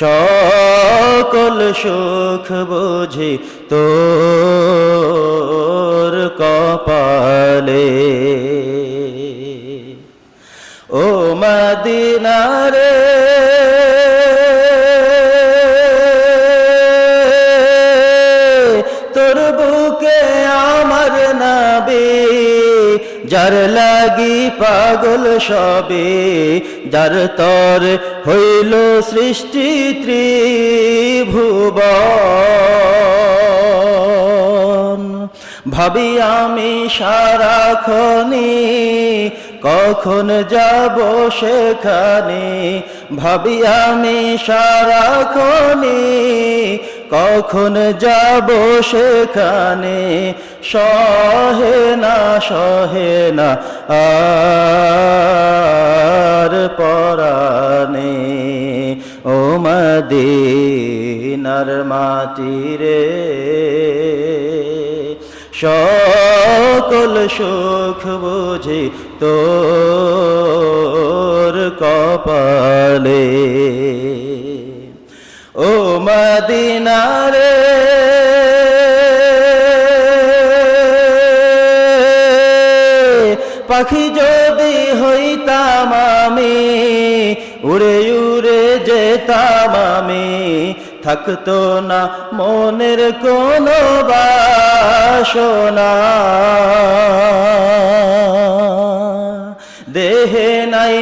সকল সুখ বুঝি তোর কপালে। ও মদিনারে যার লাগি পাগল সবে যার তর হইল সৃষ্টি ত্রিভুব ভাবি আমি সারাক্ষণি কখন যাব সেখানে? ভাবি আমি সারাক্ষণি, কখন যাব সেখানে? সহে না সহে না, আর পরানে ও মদিনার মাটি রে সকল সুখ বুঝি তোর কপালে। ও মদিনারে পাখি যদি হইতাম আমি, উড়ে উড়ে যেতাম আমি, থাকতো না মনের কোনো বাসনা।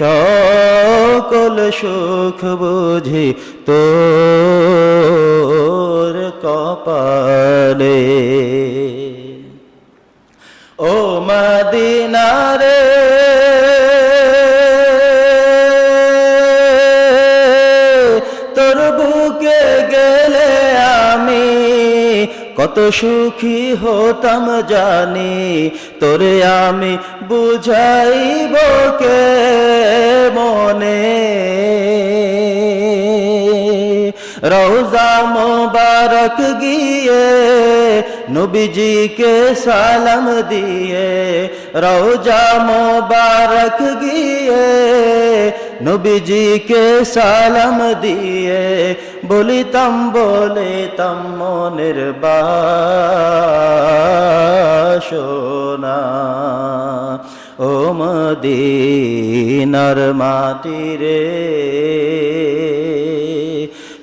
সকল সুখ বুঝি তোর কপালে। ও মদিনারে তোর বুকে গেলে আমি কত সুখী হতাম জানি, তোরে আমি বুঝাইব কে মনে। রোজা মোবারক গিয়ে নবীজিকে সালাম দিয়ে রোজা মোবারক গিয়ে নবীজিকে সালাম দিয়ে বলিতাম বলিতাম মনের বাসনা ও মদিনার মাটি রে